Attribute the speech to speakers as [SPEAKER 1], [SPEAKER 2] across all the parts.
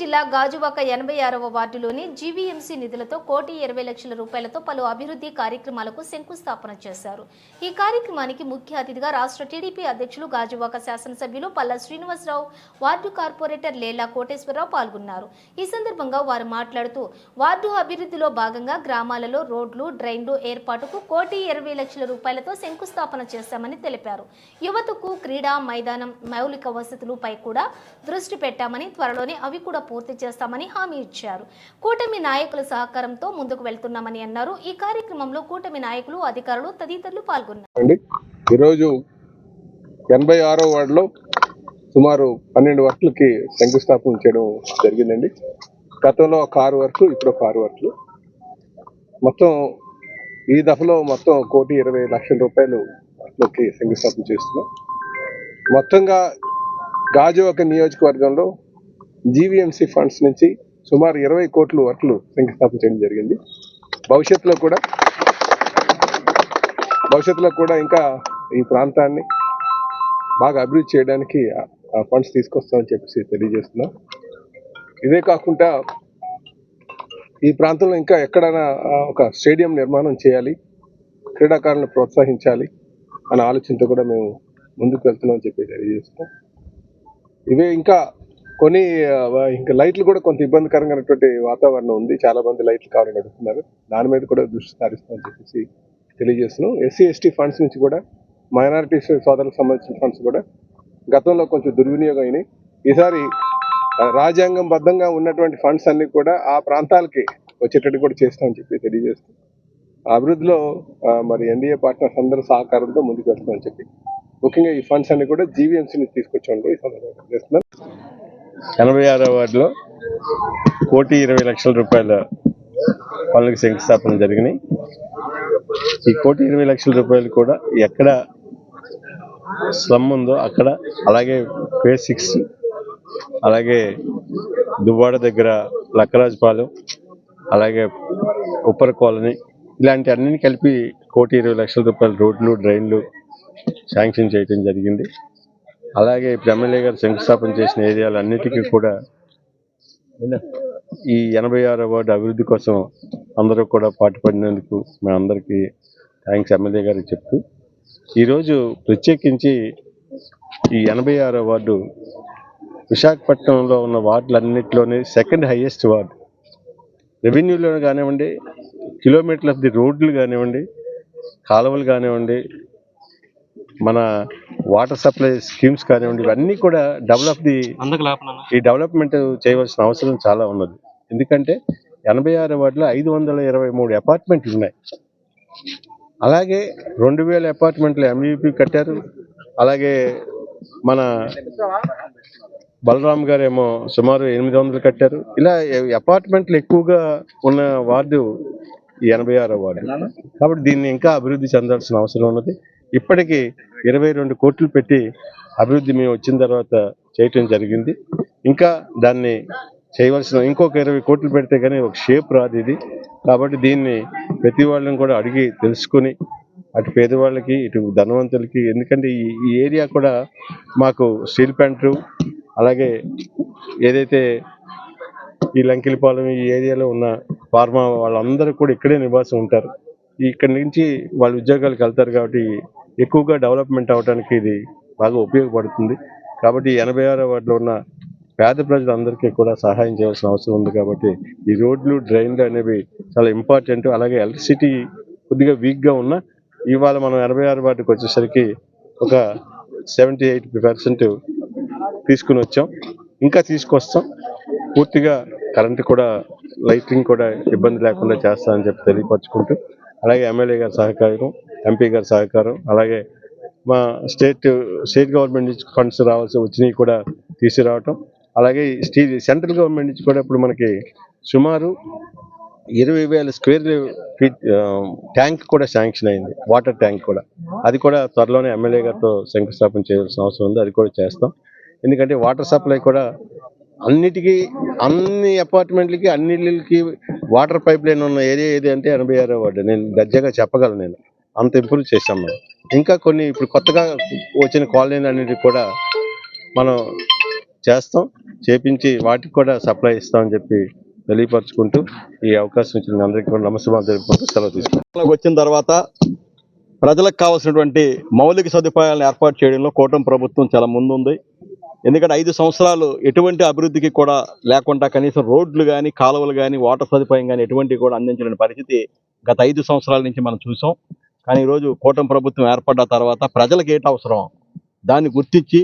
[SPEAKER 1] జిల్లా గాజువాక ఎనభై ఆరవ వార్డులోని జీవీఎంసీ నిధులతో కోటి ఇరవై లక్షల రూపాయలతో పలు అభివృద్ధి కార్యక్రమాలకు శంకుస్థాపన చేశారు. ఈ కార్యక్రమానికి ముఖ్య అతిథిగా రాష్ట్ర టీడీపీ అధ్యక్షులు గాజువాక శాసనసభ్యులు పల్లా శ్రీనివాసరావు వార్డు కార్పొరేటర్ లేలా కోటేశ్వరరావు పాల్గొన్నారు. ఈ సందర్భంగా వారు మాట్లాడుతూ వార్డు అభివృద్ధిలో భాగంగా గ్రామాలలో రోడ్లు డ్రైన్లు ఏర్పాటుకు కోటి ఇరవై లక్షల రూపాయలతో శంకుస్థాపన చేశామని తెలిపారు. యువతకు క్రీడా మైదానం మౌలిక వసతులపై కూడా దృష్టి పెట్టామని త్వరలోనే అవి కూడా పూర్తి చేస్తామని హామీ ఇచ్చారు. కూటమి నాయకుల సహకారంతో ముందుకు వెళ్తున్నామని అన్నారు. ఈ కార్యక్రమంలో కూటమి నాయకులు అధికారులు తదితరులు పాల్గొన్నారు.
[SPEAKER 2] ఈరోజు ఎనభై ఆరో వార్డులో సుమారు పన్నెండు వర్క్లకి శంకుస్థాపన చేయడం జరిగిందండి. గతంలో ఒక ఆరు వర్క్లు ఇప్పుడు ఒక ఆరు వర్క్లు. మొత్తం ఈ దఫలో మొత్తం కోటి ఇరవై లక్షల రూపాయలు వర్క్లకి శంకుస్థాపన చేస్తున్నాం. మొత్తంగా గాజువాక నియోజకవర్గంలో జీవీఎంసీ ఫండ్స్ నుంచి సుమారు ఇరవై కోట్లు వర్క్లు శంకుస్థాపన చేయడం జరిగింది. భవిష్యత్తులో కూడా భవిష్యత్తులో కూడా ఇంకా ఈ ప్రాంతాన్ని బాగా అభివృద్ధి చేయడానికి ఆ- ఫండ్స్ తీసుకొస్తామని చెప్పేసి తెలియజేస్తున్నాం. ఇదే కాకుండా ఈ ప్రాంతంలో ఇంకా ఎక్కడైనా ఒక స్టేడియం నిర్మాణం చేయాలి క్రీడాకారులను ప్రోత్సహించాలి అనే ఆలోచనతో కూడా మేము ముందుకు వెళ్తున్నామని చెప్పి తెలియజేస్తున్నాం. ఇవే ఇంకా కొన్ని ఇంకా లైట్లు కూడా కొంత ఇబ్బందికరంగానటువంటి వాతావరణం ఉంది. చాలా మంది లైట్లు కావాలని అడుగుతున్నారు. దాని మీద కూడా దృష్టి సారిస్తామని చెప్పేసి తెలియజేస్తున్నాం. ఎస్సీ ఎస్టీ ఫండ్స్ నుంచి కూడా మైనారిటీస్ సోదరులకు సంబంధించిన ఫండ్స్ కూడా గతంలో కొంచెం దుర్వినియోగం అయినాయి. ఈసారి రాజ్యాంగం బద్ధంగా ఉన్నటువంటి ఫండ్స్ అన్ని కూడా ఆ ప్రాంతాలకి వచ్చేటట్టు కూడా చేస్తామని చెప్పి తెలియజేస్తాం అభివృద్ధిలో మరి ఎన్డీఏ పార్ట్నర్స్ అందరూ సహకారంతో ముందుకు వెళ్తామని చెప్పి ముఖ్యంగా ఈ ఫండ్స్ అన్ని కూడా జీవీఎంసీ నుంచి తీసుకొచ్చాము ఈ సందర్భంగా చేస్తున్నాం
[SPEAKER 3] ఎనభై ఆరో వార్డులో కోటి ఇరవై లక్షల రూపాయల పనులకు శంకుస్థాపన జరిగినాయి. ఈ కోటి ఇరవై లక్షల రూపాయలు కూడా ఎక్కడ స్లమ్ ఉందో అక్కడ అలాగే ఫేజ్ సిక్స్ అలాగే దువ్వాడ దగ్గర లక్కరాజపాలెం అలాగే ఉప్పర కాలనీ ఇలాంటి అన్ని కలిపి కోటి ఇరవై లక్షల రూపాయల రోడ్లు డ్రైన్లు శాంక్షన్ చేయడం జరిగింది. అలాగే ఇప్పుడు ఎమ్మెల్యే గారు శంకుస్థాపన చేసిన ఏరియాలన్నిటికీ కూడా ఈ ఎనభై ఆరో వార్డు అభివృద్ధి కోసం అందరూ కూడా పాటుపడినందుకు మేము అందరికీ థ్యాంక్స్ ఎమ్మెల్యే గారికి చెప్తూ ఈరోజు ప్రత్యేకించి ఈ ఎనభై ఆరో వార్డు విశాఖపట్నంలో ఉన్న వార్డులన్నింటిలోనే సెకండ్ హైయెస్ట్ వార్డు. రెవెన్యూలో కానివ్వండి కిలోమీటర్ల ఆఫ్ ది రోడ్లు కానివ్వండి కాలువలు కానివ్వండి మన వాటర్ సప్లై స్కీమ్స్ కానివ్వండి ఇవన్నీ కూడా డెవలప్ ది ఈ డెవలప్మెంట్ చేయవలసిన అవసరం చాలా ఉన్నది. ఎందుకంటే ఎనభై ఆరు వార్డులో ఐదు వందల ఇరవై మూడు అపార్ట్మెంట్లు ఉన్నాయి. అలాగే రెండు వేల అపార్ట్మెంట్లు ఎంఈపీ కట్టారు. అలాగే మన బలరాం గారు ఏమో సుమారు ఎనిమిది వందలు కట్టారు. ఇలా అపార్ట్మెంట్లు ఎక్కువగా ఉన్న వార్డు ఈ ఎనభై ఆరో వార్డు. కాబట్టి దీన్ని ఇంకా అభివృద్ధి చెందాల్సిన అవసరం ఉన్నది. ఇప్పటికీ ఇరవై రెండు కోట్లు పెట్టి అభివృద్ధి మేము వచ్చిన తర్వాత చేయటం జరిగింది. ఇంకా దాన్ని చేయవలసిన ఇంకొక ఇరవై కోట్లు పెడితే కానీ ఒక షేప్ రాదు ఇది. కాబట్టి దీన్ని ప్రతి వాళ్ళని కూడా అడిగి తెలుసుకుని అటు పేదవాళ్ళకి ఇటు ధనవంతులకి ఎందుకంటే ఈ ఈ ఏరియా కూడా మాకు స్టీల్ ప్లాంట్లు అలాగే ఏదైతే ఈ లంకిలిపాలెం ఈ ఏరియాలో ఉన్న ఫార్మా వాళ్ళందరూ కూడా ఇక్కడే నివాసం ఉంటారు. ఇక్కడి నుంచి వాళ్ళ ఉద్యోగాలకు వెళ్తారు కాబట్టి ఎక్కువగా డెవలప్మెంట్ అవడానికి ఇది బాగా ఉపయోగపడుతుంది. కాబట్టి ఎనభై ఆరో వార్డులో ఉన్న పేద ప్రజలందరికీ కూడా సహాయం చేయాల్సిన అవసరం ఉంది కాబట్టి ఈ రోడ్లు డ్రైన్లు అనేవి చాలా ఇంపార్టెంట్. అలాగే ఎలక్ట్రిసిటీ కొద్దిగా వీక్గా ఉన్న ఇవాళ మనం ఎనభై ఆరు వాటికి వచ్చేసరికి ఒక సెవెంటీ ఎయిట్ పర్సెంట్ తీసుకుని వచ్చాం. ఇంకా తీసుకొస్తాం. పూర్తిగా కరెంటు కూడా లైటింగ్ కూడా ఇబ్బంది లేకుండా చేస్తామని చెప్పి తెలియపరచుకుంటూ అలాగే ఎమ్మెల్యే గారి సహకారం ఎంపీ గారి సహకారం అలాగే మా స్టేట్ స్టేట్ గవర్నమెంట్ నుంచి ఫండ్స్ రావాల్సి వచ్చినవి కూడా తీసుకురావటం. అలాగే స్టీ సెంట్రల్ గవర్నమెంట్ నుంచి కూడా ఇప్పుడు మనకి సుమారు ఇరవై వేల స్క్వేర్ ఫీట్ ట్యాంక్ కూడా శాంక్షన్ అయింది. వాటర్ ట్యాంక్ కూడా. అది కూడా త్వరలోనే ఎమ్మెల్యే గారితో శంకుస్థాపన చేయాల్సిన అవసరం ఉంది. అది కూడా చేస్తాం. ఎందుకంటే వాటర్ సప్లై కూడా అన్నిటికీ అన్ని అపార్ట్మెంట్లకి అన్ని ఇళ్ళకి వాటర్ పైప్ లైన్ ఉన్న ఏరియా ఏది అంటే ఎనభై ఆరో వార్డు. నేను దర్జాగా చెప్పగలను నేను. అంత ఇంప్రూవ్ చేసాం మనం. ఇంకా కొన్ని ఇప్పుడు కొత్తగా వచ్చిన కాలనీలు అనేవి కూడా మనం చేస్తాం చేపించి వాటికి కూడా సప్లై ఇస్తామని చెప్పి తెలియపరచుకుంటూ ఈ అవకాశం ఇచ్చిన అందరికీ కూడా నమస్కారం తెలుపుకుంటూ సెలవు తీసుకుంటాం.
[SPEAKER 4] వచ్చిన తర్వాత ప్రజలకు కావాల్సినటువంటి మౌలిక సదుపాయాలను ఏర్పాటు చేయడంలో కూటమి ప్రభుత్వం చాలా ముందుంది. ఎందుకంటే ఐదు సంవత్సరాలు ఎటువంటి అభివృద్ధికి కూడా లేకుండా కనీసం రోడ్లు కానీ కాలువలు కానీ వాటర్ సదుపాయం కానీ ఎటువంటివి కూడా అందించలేని పరిస్థితి గత ఐదు సంవత్సరాల నుంచి మనం చూసాం. కానీ ఈరోజు కూటమి ప్రభుత్వం ఏర్పడ్డ తర్వాత ప్రజలకు ఏటి అవసరం? దాన్ని గుర్తించి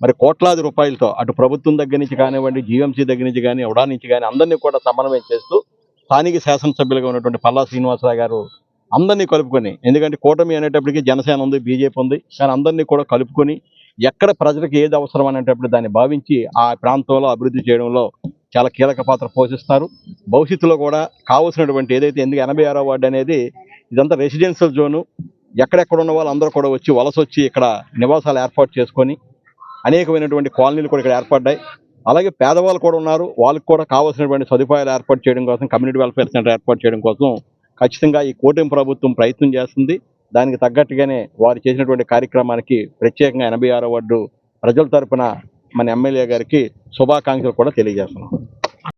[SPEAKER 4] మరి కోట్లాది రూపాయలతో అటు ప్రభుత్వం దగ్గర నుంచి కానివ్వండి జీఎంసీ దగ్గర నుంచి కానీ ఉడా నుంచి కానీ అందరినీ కూడా సమన్వయం చేస్తూ స్థానిక శాసనసభ్యులుగా ఉన్నటువంటి పల్లా శ్రీనివాసరావు గారు అందరినీ కలుపుకొని ఎందుకంటే కూటమి అనేటప్పటికి జనసేన ఉంది బీజేపీ ఉంది కానీ అందరినీ కూడా కలుపుకొని ఎక్కడ ప్రజలకు ఏది అవసరం అనేటప్పుడు దాన్ని భావించి ఆ ప్రాంతంలో అభివృద్ధి చేయడంలో చాలా కీలక పాత్ర పోషిస్తారు. భవిష్యత్తులో కూడా కావాల్సినటువంటి ఏదైతే ఎందుకు ఎనభై ఆరో వార్డు అనేది ఇదంతా రెసిడెన్షియల్ జోను. ఎక్కడెక్కడ ఉన్న వాళ్ళందరూ కూడా వచ్చి వలస వచ్చి ఇక్కడ నివాసాలు ఏర్పాటు చేసుకొని అనేకమైనటువంటి కాలనీలు కూడా ఇక్కడ ఏర్పడ్డాయి. అలాగే పేదవాళ్ళు కూడా ఉన్నారు. వాళ్ళకి కూడా కావాల్సినటువంటి సదుపాయాలు ఏర్పాటు చేయడం కోసం కమ్యూనిటీ వెల్ఫేర్ సెంటర్ ఏర్పాటు చేయడం కోసం ఖచ్చితంగా ఈ కూటమి ప్రభుత్వం ప్రయత్నం చేస్తుంది. దానికి తగ్గట్టుగానే వారు చేసినటువంటి కార్యక్రమానికి ప్రత్యేకంగా ఎనభై ఆరో వార్డు ప్రజల తరపున మన ఎమ్మెల్యే గారికి శుభాకాంక్షలు కూడా తెలియజేస్తున్నాం.